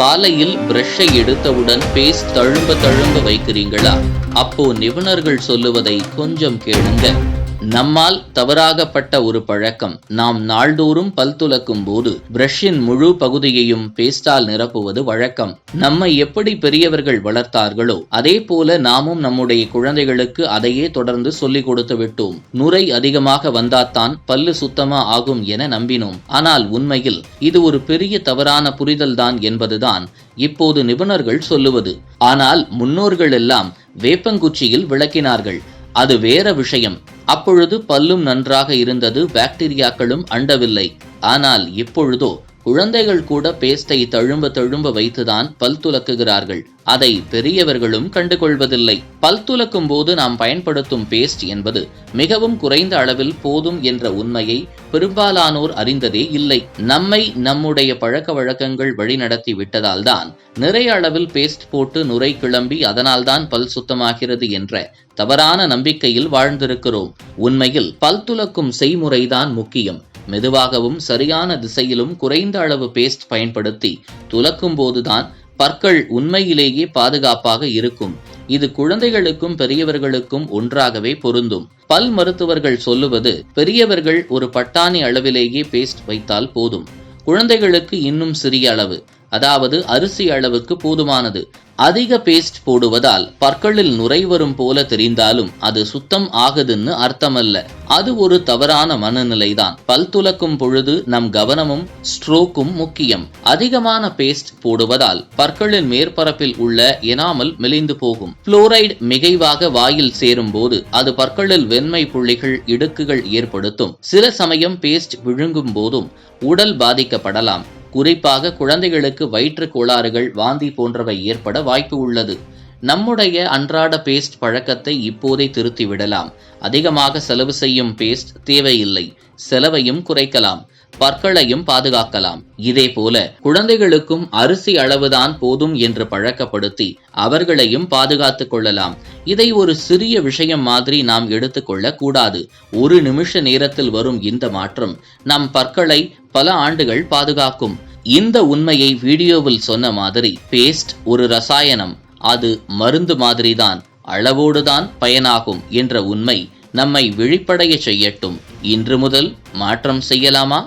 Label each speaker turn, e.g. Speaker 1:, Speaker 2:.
Speaker 1: காலையில் பிரஷை எடுத்தவுடன் பேஸ்ட் தழும்ப தழும்ப வைக்கிறீங்களா அப்போ நிபுணர்கள் சொல்லுவதை கொஞ்சம் கேளுங்க. நம்மால் தவறாகப்பட்ட ஒரு பழக்கம். நாம் நாள்தோறும் பல் துலக்கும் போது பிரஷின் முழு பகுதியையும் பேஸ்டால் நிரப்புவது வழக்கம். நம்மை எப்படி பெரியவர்கள் வளர்த்தார்களோ அதே போல நாமும் நம்முடைய குழந்தைகளுக்கு அதையே தொடர்ந்து சொல்லிக் கொடுத்து விட்டோம். நுரை அதிகமாக வந்தாத்தான் பல்லு சுத்தமா ஆகும் என நம்பினோம். ஆனால் உண்மையில் இது ஒரு பெரிய தவறான புரிதல்தான் என்பதுதான் இப்போது நிபுணர்கள் சொல்லுவது. ஆனால் முன்னோர்கள் எல்லாம் வேப்பங்குச்சியில் விளக்கினார்கள். அது வேற விஷயம். அப்பொழுது பல்லும் நன்றாக இருந்தது பாக்டீரியாக்களும் அண்டவில்லை. ஆனால் இப்பொழுதோ குழந்தைகள் கூட பேஸ்டை தழும்ப தழும்ப வைத்துதான் பல் துலக்குகிறார்கள். அதை பெரியவர்களும் கண்டுகொள்வதில்லை. பல் துலக்கும் போது நாம் பயன்படுத்தும் பேஸ்ட் என்பது மிகவும் குறைந்த அளவில் போதும் என்ற உண்மையை பெரும்பாலானோர் அறிந்ததே இல்லை. நம்மை நம்முடைய பழக்க வழக்கங்கள் வழிநடத்தி விட்டதால்தான் நிறைய அளவில் பேஸ்ட் போட்டு நுரை கிளம்பி அதனால்தான் பல் சுத்தமாகிறது என்ற தவறான நம்பிக்கையில் வாழ்ந்திருக்கிறோம். உண்மையில் பல் துலக்கும் செய்முறைதான் முக்கியம். மெதுவாகவும் சரியான திசையிலும் குறைந்த அளவு பேஸ்ட் பயன்படுத்தி துலக்கும் போதுதான் பற்கள் உண்மையிலேயே பாதுகாப்பாக இருக்கும். இது குழந்தைகளுக்கும் பெரியவர்களுக்கும் ஒன்றாகவே பொருந்தும். பல் மருத்துவர்கள் சொல்லுவது பெரியவர்கள் ஒரு பட்டாணி அளவிலேயே பேஸ்ட் வைத்தால் போதும். குழந்தைகளுக்கு இன்னும் சிறிய அளவு அதாவது அரிசி அளவுக்கு போதுமானது. அதிக பேஸ்ட் போடுவதால் பற்களில் நுரை வரும் போல தெரிந்தாலும் அது சுத்தம் ஆகுதுன்னு அர்த்தமல்ல. அது ஒரு தவறான மனநிலைதான். பல் துலக்கும் பொழுது நம் கவனமும் ஸ்ட்ரோக்கும் முக்கியம். அதிகமான பேஸ்ட் போடுவதால் பற்களின் மேற்பரப்பில் உள்ள எனாமல் மெலிந்து போகும். புளோரைடு மிகைவாக வாயில் சேரும் போது அது பற்களில் வெண்மை புள்ளிகள் இடுக்குகள் ஏற்படுத்தும். சில சமயம் பேஸ்ட் விழுங்கும் போதும் உடல் பாதிக்கப்படலாம். குறிப்பாக குழந்தைகளுக்கு வயிற்று கோளாறுகள் வாந்தி போன்றவை ஏற்பட வாய்ப்பு உள்ளது. நம்முடைய அன்றாட பேஸ்ட் பழக்கத்தை இப்போதே திருத்தி விடலாம் அதிகமாக செலவு செய்யும் பேஸ்ட் தேவையில்லை. செலவையும் குறைக்கலாம். பற்களையும் பாதுகாக்கலாம். இதே போல குழந்தைகளுக்கும் அரிசி அளவுதான் போதும் என்று பழக்கப்படுத்தி அவர்களையும் பாதுகாத்துக் கொள்ளலாம். இதை ஒரு சிறிய விஷயம் மாதிரி நாம் எடுத்துக்கொள்ள கூடாது ஒரு நிமிஷ நேரத்தில் வரும் இந்த மாற்றம் நம் பற்களை பல ஆண்டுகள் பாதுகாக்கும். இந்த உண்மையை வீடியோவில் சொன்ன மாதிரி பேஸ்ட் ஒரு ரசாயனம். அது மருந்து மாதிரிதான் அளவோடுதான் பயனாகும் என்ற உண்மை நம்மை விழிப்படைய செய்யட்டும். இன்று முதல் மாற்றம் செய்யலாமா?